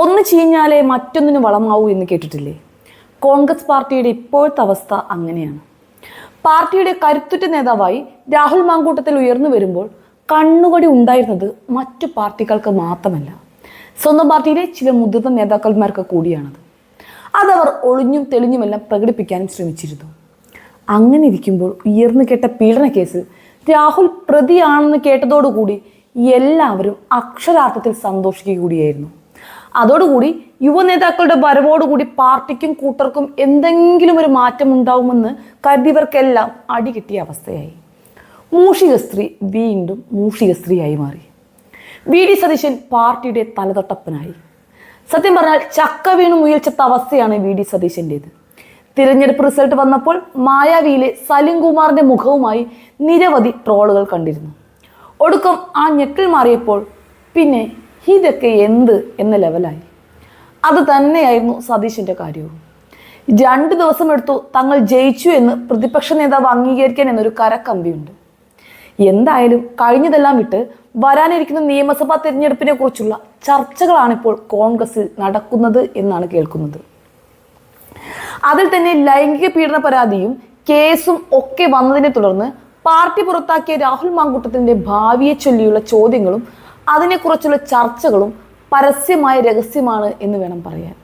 ഒന്ന് ചീഞ്ഞാലേ മറ്റൊന്നിന് വളമാവൂ എന്ന് കേട്ടിട്ടില്ലേ? കോൺഗ്രസ് പാർട്ടിയുടെ ഇപ്പോഴത്തെ അവസ്ഥ അങ്ങനെയാണ്. പാർട്ടിയുടെ കരുത്തുറ്റ നേതാവായി രാഹുൽ മാങ്കൂട്ടത്തിൽ ഉയർന്നു വരുമ്പോൾ കണ്ണുകടി ഉണ്ടായിരുന്നത് മറ്റു പാർട്ടികൾക്ക് മാത്രമല്ല. സ്വന്തം പാർട്ടിയിലെ ചില മുതിർന്ന നേതാക്കന്മാർക്ക് കൂടിയാണത്. അതവർ ഒളിഞ്ഞും തെളിഞ്ഞുമെല്ലാം പ്രകടിപ്പിക്കാനും ശ്രമിച്ചിരുന്നു. അങ്ങനെ ഇരിക്കുമ്പോൾ ഉയർന്നു കേട്ട പീഡന കേസിൽ രാഹുൽ പ്രതിയാണെന്ന് കേട്ടതോടുകൂടി എല്ലാവരും അക്ഷരാർത്ഥത്തിൽ സന്തോഷിക്കുക കൂടിയായിരുന്നു. അതോടുകൂടി യുവനേതാക്കളുടെ വരവോടുകൂടി പാർട്ടിക്കും കൂട്ടർക്കും എന്തെങ്കിലും ഒരു മാറ്റം ഉണ്ടാവുമെന്ന് കരുതിയവർക്കെല്ലാം അടികിട്ടിയ അവസ്ഥയായി. മൂഷിക സ്ത്രീ വീണ്ടും മൂഷിക സ്ത്രീയായി മാറി. വി. ഡി. സതീശൻ പാർട്ടിയുടെ തലതൊട്ടപ്പനായി. സത്യം പറഞ്ഞാൽ ചക്ക വീണ് മുയൽച്ചത്ത അവസ്ഥയാണ് വി. ഡി. സതീശന്റേത് തിരഞ്ഞെടുപ്പ് റിസൾട്ട് വന്നപ്പോൾ മായാവിയിലെ സലിം കുമാറിന്റെ മുഖവുമായി നിരവധി ട്രോളുകൾ കണ്ടിരുന്നു. ഒടുക്കം ആ ഞെട്ടിൽ മാറിയപ്പോൾ പിന്നെ ഇതൊക്കെ എന്ത് എന്ന ലെവലായി അത് തന്നെയായിരുന്നു സതീശന്റെ കാര്യവും. രണ്ട് ദിവസം എടുത്തു തങ്ങൾ ജയിച്ചു എന്ന് പ്രതിപക്ഷ നേതാവ് അംഗീകരിക്കാൻ എന്നൊരു കരക്കമ്പിയുണ്ട്. എന്തായാലും കഴിഞ്ഞതെല്ലാം വിട്ട് വരാനിരിക്കുന്ന നിയമസഭാ തിരഞ്ഞെടുപ്പിനെ കുറിച്ചുള്ള ചർച്ചകളാണിപ്പോൾ കോൺഗ്രസിൽ നടക്കുന്നത് എന്നാണ് കേൾക്കുന്നത്. അതിൽ തന്നെ ലൈംഗിക പീഡന പരാതിയും കേസും ഒക്കെ വന്നതിനെ തുടർന്ന് പാർട്ടി പുറത്താക്കിയ രാഹുൽ മാങ്കൂട്ടത്തിന്റെ ഭാവിയെ ചൊല്ലിയുള്ള ചോദ്യങ്ങളും അതിനെക്കുറിച്ചുള്ള ചർച്ചകളും പരസ്യമായ രഹസ്യമാണ് എന്ന് വേണം പറയാൻ.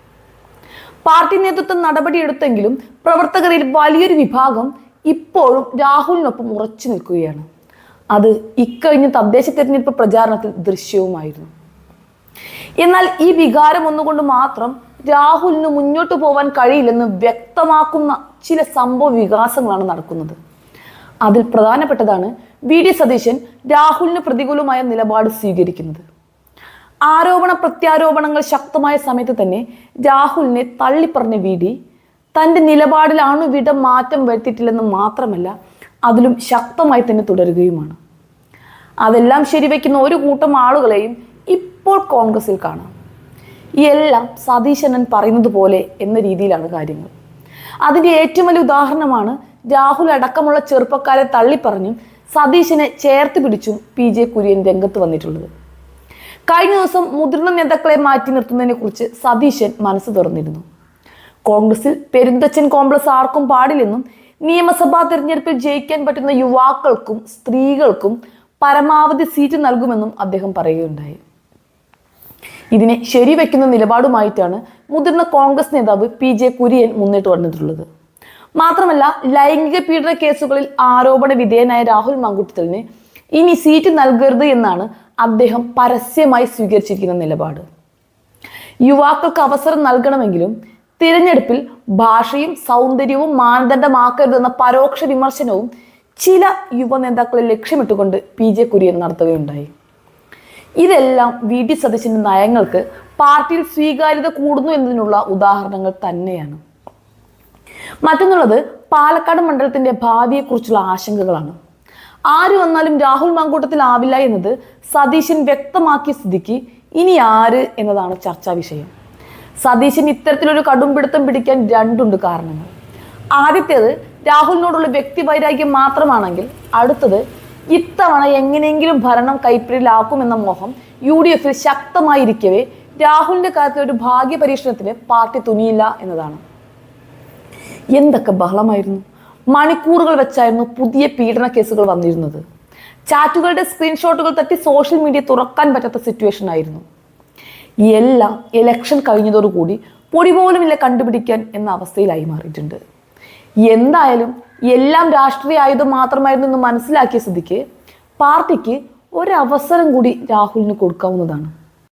പാർട്ടി നേതൃത്വം നടപടിയെടുത്തെങ്കിലും പ്രവർത്തകരിൽ വലിയൊരു വിഭാഗം ഇപ്പോഴും രാഹുലിനൊപ്പം ഉറച്ചു നിൽക്കുകയാണ്. അത് ഇക്കഴിഞ്ഞ തദ്ദേശ തെരഞ്ഞെടുപ്പ് പ്രചാരണത്തിൽ ദൃശ്യവുമായിരുന്നു. എന്നാൽ ഈ വികാരം ഒന്നുകൊണ്ട് മാത്രം രാഹുലിന് മുന്നോട്ട് പോവാൻ കഴിയില്ലെന്ന് വ്യക്തമാക്കുന്ന ചില സംഭവ വികാസങ്ങളാണ് നടക്കുന്നത്. അതിൽ പ്രധാനപ്പെട്ടതാണ് വി ഡി സതീശൻ രാഹുലിന് പ്രതികൂലമായ നിലപാട് സ്വീകരിക്കുന്നത്. ആരോപണ പ്രത്യാരോപണങ്ങൾ ശക്തമായ സമയത്ത് തന്നെ രാഹുലിനെ തള്ളിപ്പറഞ്ഞ വി ഡി തന്റെ നിലപാടിലാണ് വിട മാറ്റം വരുത്തിയിട്ടില്ലെന്ന് മാത്രമല്ല അതിലും ശക്തമായി തന്നെ തുടരുകയുമാണ്. അതെല്ലാം ശരിവെക്കുന്ന ഒരു കൂട്ടം ആളുകളെയും ഇപ്പോൾ കോൺഗ്രസിൽ കാണാം. എല്ലാം സതീശനൻ പറയുന്നത് പോലെ എന്ന രീതിയിലാണ് കാര്യങ്ങൾ. അതിന്റെ ഏറ്റവും വലിയ ഉദാഹരണമാണ് രാഹുൽ അടക്കമുള്ള ചെറുപ്പക്കാരെ തള്ളിപ്പറഞ്ഞും സതീശിനെ ചേർത്ത് പിടിച്ചും പി ജെ കുര്യൻ രംഗത്ത് വന്നിട്ടുള്ളത്. കഴിഞ്ഞ ദിവസം മുതിർന്ന നേതാക്കളെ മാറ്റി നിർത്തുന്നതിനെ കുറിച്ച് സതീശൻ മനസ്സ് തുറന്നിരുന്നു. കോൺഗ്രസിൽ പെരുന്തച്ചൻ കോംപ്ലക്സ് ആർക്കും പാടില്ലെന്നും നിയമസഭാ തെരഞ്ഞെടുപ്പിൽ ജയിക്കാൻ പറ്റുന്ന യുവാക്കൾക്കും സ്ത്രീകൾക്കും പരമാവധി സീറ്റ് നൽകുമെന്നും അദ്ദേഹം പറയുകയുണ്ടായി. ഇതിനെ ശരിവെക്കുന്ന നിലപാടുമായിട്ടാണ് മുതിർന്ന കോൺഗ്രസ് നേതാവ് പി ജെ കുര്യൻ മുന്നിട്ട് വന്നിട്ടുള്ളത്. മാത്രമല്ല ലൈംഗിക പീഡന കേസുകളിൽ ആരോപണ വിധേയനായ രാഹുൽ മങ്കുട്ടലിന് ഇനി സീറ്റ് നൽകരുത് എന്നാണ് അദ്ദേഹം പരസ്യമായി സ്വീകരിച്ചിരിക്കുന്ന നിലപാട്. യുവാക്കൾക്ക് അവസരം നൽകണമെങ്കിലും തിരഞ്ഞെടുപ്പിൽ ഭാഷയും സൗന്ദര്യവും മാനദണ്ഡമാക്കരുതെന്ന പരോക്ഷ വിമർശനവും ചില യുവ നേതാക്കളെ ലക്ഷ്യമിട്ടുകൊണ്ട് പി ജെ കുര്യൻ നടത്തുകയുണ്ടായി. ഇതെല്ലാം വി ഡി സതീശന്റെ നയങ്ങൾക്ക് പാർട്ടിയിൽ സ്വീകാര്യത കൂടുന്നു എന്നതിനുള്ള ഉദാഹരണങ്ങൾ തന്നെയാണ്. മറ്റൊന്നുള്ളത് പാലക്കാട് മണ്ഡലത്തിന്റെ ഭാവിയെക്കുറിച്ചുള്ള ആശങ്കകളാണ്. ആര് വന്നാലും രാഹുൽ മാങ്കൂട്ടത്തിലാവില്ല എന്നത് സതീശൻ വ്യക്തമാക്കിയ സ്ഥിതിക്ക് ഇനി ആര് എന്നതാണ് ചർച്ചാ വിഷയം. സതീശൻ ഇത്തരത്തിലൊരു കടുംപിടുത്തം പിടിക്കാൻ രണ്ടുണ്ട് കാരണങ്ങൾ. ആദ്യത്തേത് രാഹുലിനോടുള്ള വ്യക്തി വൈരാഗ്യം മാത്രമാണെങ്കിൽ അടുത്തത് ഇത്തവണ എങ്ങനെയെങ്കിലും ഭരണം കൈപ്പിടിയിലാക്കുമെന്ന മോഹം യു ഡി എഫിൽ ശക്തമായിരിക്കവേ രാഹുലിന്റെ കാര്യത്തിൽ ഒരു ഭാഗ്യ പരീക്ഷണത്തിന് പാർട്ടി തുനിയില്ല എന്നതാണ്. എന്തൊക്കെ ബഹളമായിരുന്നു? മണിക്കൂറുകൾ വെച്ചായിരുന്നു പുതിയ പീഡന കേസുകൾ വന്നിരുന്നത്. ചാറ്റുകളുടെ സ്ക്രീൻഷോട്ടുകൾ തട്ടി സോഷ്യൽ മീഡിയ തുറക്കാൻ പറ്റാത്ത സിറ്റുവേഷൻ ആയിരുന്നു. എല്ലാം ഇലക്ഷൻ കഴിഞ്ഞതോടുകൂടി പൊടി പോലുമില്ല കണ്ടുപിടിക്കാൻ എന്ന അവസ്ഥയിലായി മാറിയിട്ടുണ്ട്. എന്തായാലും എല്ലാം രാഷ്ട്രീയ ആയുധം മാത്രമായിരുന്നു എന്ന് മനസ്സിലാക്കിയ സ്ഥിതിക്ക് പാർട്ടിക്ക് ഒരവസരം കൂടി രാഹുലിന് കൊടുക്കാവുന്നതാണ്.